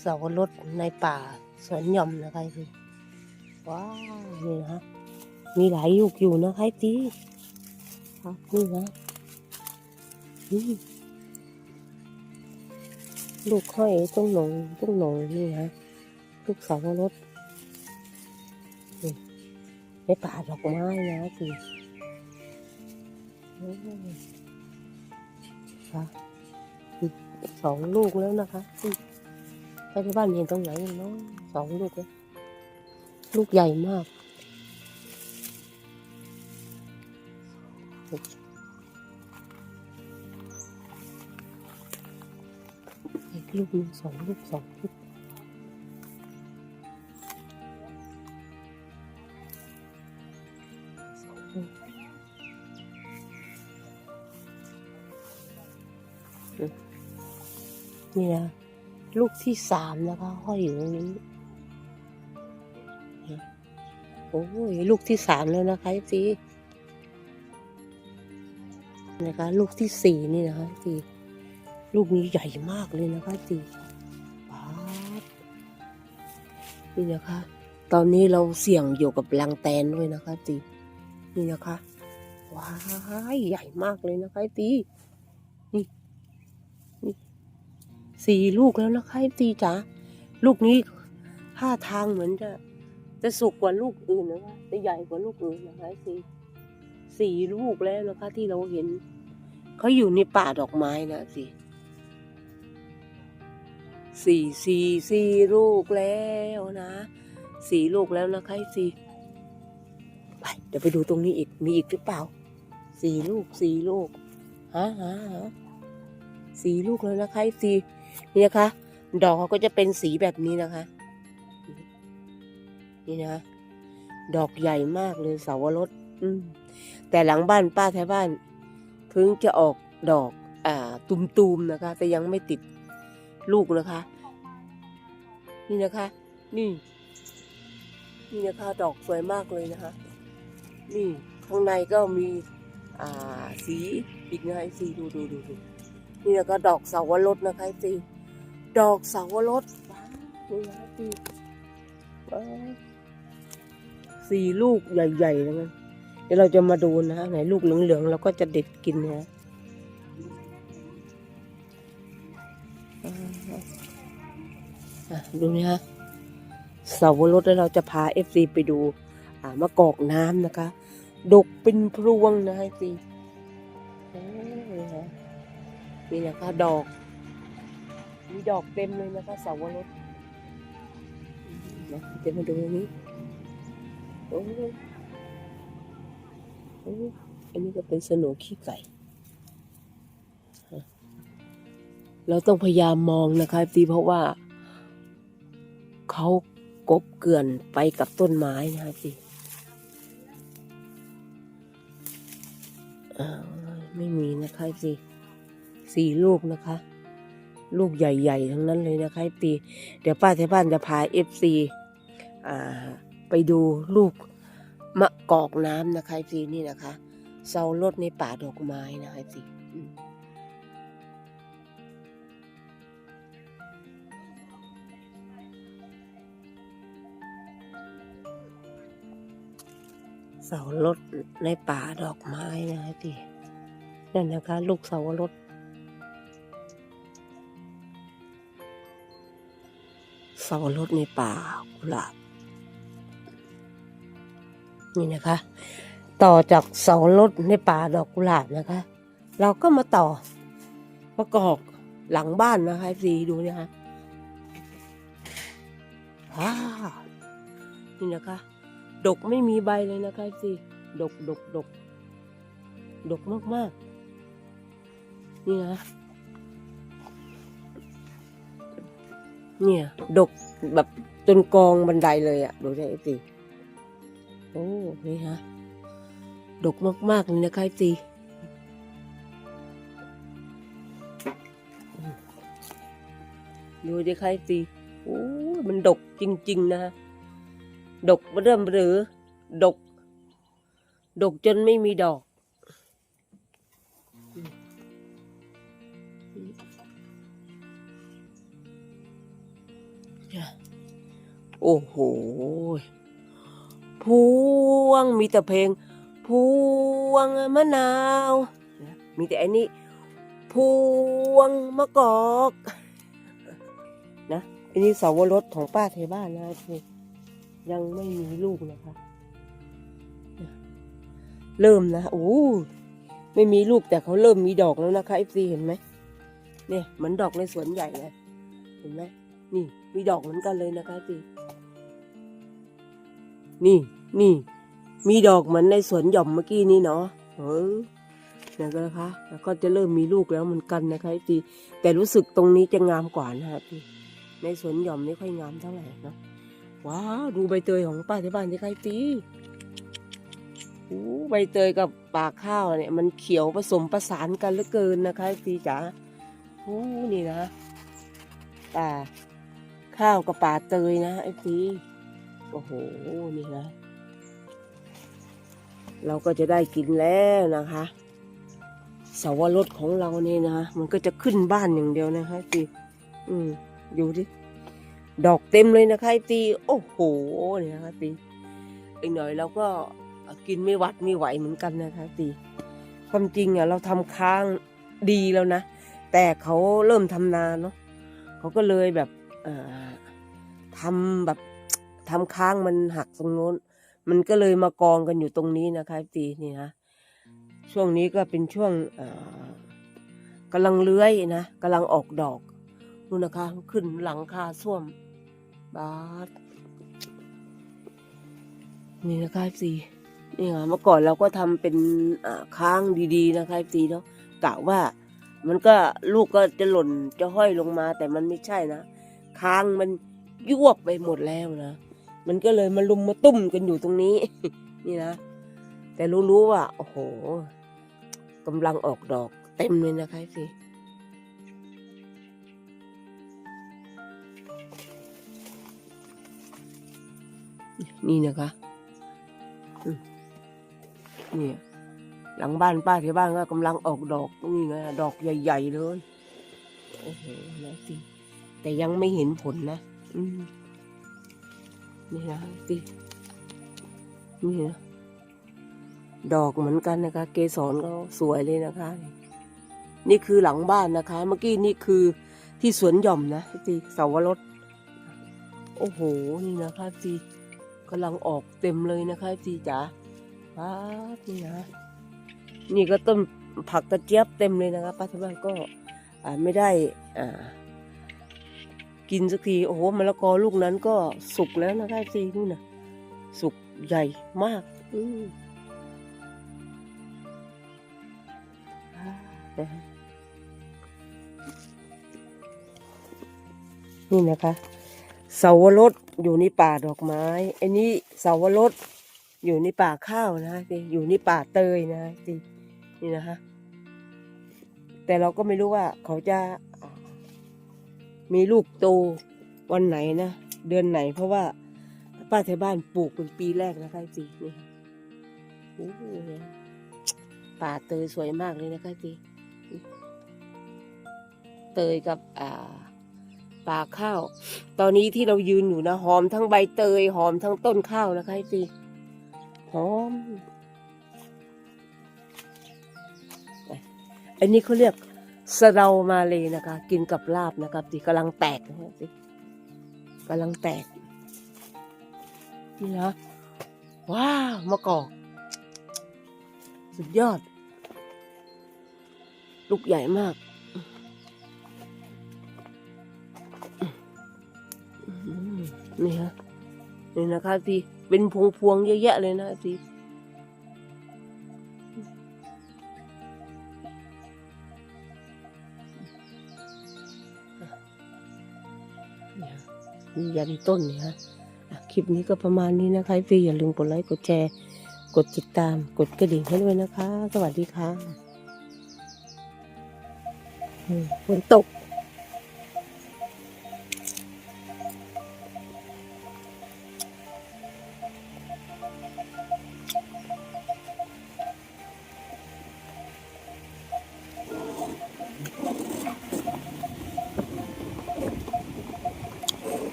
เสาวรสในป่าสวนหย่อมนะคะพี่ว้าวนี่นะ มีหลายลูกอยู่นะคะพี่ครับนี่นะนี่ลูกห้อยต้องหนงต้องหนงนี่นะลูกเสาวรสนี่ในป่าดอกไม้นะพี่ค่ะสองลูกแล้วนะคะ อืมไปที่บ้านเห็นตรงไหนเนาะสองลูกเลยลูกใหญ่มาก ลูกนึงสองลูกสองลูกนี่นะ ลูกที่สามนะคะห้อยอยู่ตรงนี้โอ้ยลูกที่สามแล้วนะคะซีนะคะ ลูกที่สี่นี่นะคะซีลูกนี้ใหญ่มากเลยนะคะซีป๊าดนี่นะคะ ตอนนี้เราเสี่ยงอยู่กับลังแตนด้วยนะคะซีนี่นะคะว้ายใหญ่มากเลยนะคะซีนี่ สี่ลูกแล้วนะคะตีจ๋าลูกนี้ท่าทางเหมือนจะ จะสุกกว่าลูกอื่นนะคะจะใหญ่กว่าลูกอื่นนะคะสี่สี่ลูกแล้วนะคะ ที่เราเห็นเขาอยู่ในป่าดอกไม้นะสิสี่สี่สี่ลูกแล้วนะสี่ลูกแล้วนะคะสี่ไปเดี๋ยวไปดูตรงนี้อีกมีอีกหรือเปล่าสี่ลูกสี่ลูกฮะฮะฮะสี่ลูกแล้วนะคะสี่ นี่นะคะ ดอกเขาก็จะเป็นสีแบบนี้นะคะ นี่นะ ดอกใหญ่มากเลยเสาวรสอืมแต่หลังบ้านป้าแถวบ้านเพิ่งจะออกดอก อ่า ตุมๆนะคะ แต่ยังไม่ติดลูกนะคะ นี่นะคะ นี่ นี่นะคะ ดอกสวยมากเลยนะคะ นี่ข้างในก็มี อ่า สีอีกนะคะสีดูดูดูดู นี่แล้วก็ดอกเสาวรสนะคะจีดอกเสาวรสว้าวนี่นะจีว้าวสี่ลูกใหญ่ๆแล้นะเดี๋ยวเราจะมาดูนะไหนลูกเหลืองๆเราก็จะเด็ดกินนะดูนะฮะเสาวรสแล้วเราจะพาเอฟซีไปดูอามะกอกน้ำนะคะ ดกเป็นพรวงนะฮะจี นี่นะคะดอก มีดอกเต็มเลยนะคะเสาวรสนะจะมาดูตรงนี้โอ้ยโอ้ยอันนี้ก็เป็นสโหนขี้ไก่ เราต้องพยายามมองนะคะตีเพราะว่าเขากบเกลื่อนไปกับต้นไม้นะคะสิอ้าวไม่มีนะคะสิ สี่ลูกนะคะ ลูกใหญ่ๆ ทั้งนั้นเลยนะคะปี เดี๋ยวป้าที่บ้านจะพาเอฟซีไปดูลูกมะกอกน้ำนะคะปีนี่นะคะเสารถในป่าดอกไม้นะคะปีเสารถในป่าดอกไม้นะคะปีนั่นนะคะ ลูกเสารถ สาวรสในป่ากุหลาบ นี่นะคะ ต่อจากเสาวรสในป่าดอกกุหลาบนะคะ เราก็มาต่อประกอบหลังบ้านนะคะสีดูนะคะว้านี่นะคะ ดกไม่มีใบเลยนะคะสีดกดกดกดกมากๆ นี่นะ เนี่ย ดกแบบจนกองบันไดเลยอะดูได้สิโอ้นี่ฮะ ดกมากๆเลยนะคะสิดูดิค่ะสิโอ้มันดกจริง ๆนะดกเริ่มหรือ ดก ดกจนไม่มีดอก โอ้โหพวงมีแต่เพลงพวงมะนาว มีแต่อันนี้พวงมะกอกนะอันนี้สาวรสของป้าเทบ้านนะคือยังไม่มีลูกนะคะ เริ่มนะโอ้ไม่มีลูกแต่เขาเริ่มมีดอกแล้วนะคะเอฟซีเห็นไหมเนี่ยเหมือนดอกในสวนใหญ่เลยเห็นไหม นี่ มีดอกเหมือนกันเลยนะคะพี่นี่นี่ มีดอกเหมือนในสวนหย่อมเมื่อกี้นี่เนาะเออนี่ก็นะคะ แล้วก็จะเริ่มมีลูกแล้วเหมือนกันนะคะพี่แต่รู้สึกตรงนี้จะงามกว่านะคะพี่ในสวนหย่อมไม่ค่อยงามเท่าไหร่เนาะว้าวดูใบเตยของป้าที่บ้านที่ใครตีโอ้ใบเตยกับปากข้าวเนี่ย มันเขียวผสมประสานกันเหลือเกินนะคะพี่จ๋าโอ้นี่นะป่า ข้าวกับป่าเตยนะไอ้พีโอ้โห นี่นะ เราก็จะได้กินแล้วนะคะสาวรสของเราเนี่ยนะมันก็จะขึ้นบ้านอย่างเดียวนะคะพีอืมดูดิ ดอกเต็มเลยนะคะไอ้ตีโอ้โหนี่นะคะตีอีกหน่อยเราก็กินไม่หวัดไม่ไหวเหมือนกันนะคะตีความจริงอะเราทำค้างดีแล้วนะ แต่เขาเริ่มทำนาเนาะเขาก็เลยแบบ ทำแบบทำค้างมันหักตรงโน้น มันก็เลยมากองกันอยู่ตรงนี้นะคะปีนี่นะช่วงนี้ก็เป็นช่วงกำลังเลื้อยนะกำลังออกดอกนู่นนะคะ ขึ้นหลังคาส้วมบาสนี่นะคะสีนี่ค่ะเมื่อก่อนเราก็ทำเป็นค้างดีๆนะคะสีเนาะกะว่ามันก็ลูกก็จะหล่นจะห้อยลงมาแต่มันไม่ใช่นะ คางมันยวบไปหมดแล้วนะ มันก็เลยมาลุมมาตุ้มกันอยู่ตรงนี้ นี่นะ แต่รู้ๆว่า โอ้โหกำลังออกดอกเต็มเลยนะคะสินี่นะคะนี่หลังบ้านป้าที่บ้านก็กำลังออกดอกนี่ไงดอกใหญ่ ๆ เลย โอ้โหนะสิ แต่ยังไม่เห็นผลนะนี่นะสินี่นะดอกเหมือนกันนะคะ เกสรก็สวยเลยนะคะ นี่คือหลังบ้านนะคะ เมื่อกี้นี่คือที่สวนหย่อมนะสิเสาวรสโอ้โห นี่นะคะสิกำลังออกเต็มเลยนะคะสิจ๋าป้านี่นะ นี่ก็ต้นผักกระเจี๊ยบเต็มเลยนะคะป้าที่บ้านก็ไม่ได้อ่า กินสักทีโอ้โหมะละกอลูกนั้นก็สุกแล้วนะคะซีนู่นน่ะสุกใหญ่มาก อืนี่นะคะเสาวรสอยู่ในป่าดอกไม้ไอันนี้เสาวรสอยู่ในป่าข้าวนะสิอยู่ในป่าเตยนะสินี่นะคะแต่เราก็ไม่รู้ว่าเขาจะ มีลูกโตวันไหนนะ เดือนไหน เพราะว่าป้าแถวบ้านปลูกเป็นปีแรกนะคะสินี่โอ้โหป่าเตยสวยมากเลยนะคะสิเตยกับอ่าป่าข้าว ตอนนี้ที่เรายืนอยู่นะหอมทั้งใบเตยหอมทั้งต้นข้าวนะคะสิหอม อันนี้เขาเรียก สะเดามาเลยนะคะ กินกับลาบนะครับที่กำลังแตกนะฮะสิกำลังแตก นี่นะว้าวมะกอก สุดยอด ลูกใหญ่มากนี่ฮะนี่นะคะที่เป็นพวงพวงๆเยอะแยะเลยนะที่ ยันต้นเนี่ยฮะอะคลิปนี้ก็ประมาณนี้นะคะพี่อย่าลืมกดไลค์กดแชร์กดติดตามกดกระดิ่งให้ด้วยนะคะ สวัสดีค่ะฝนตก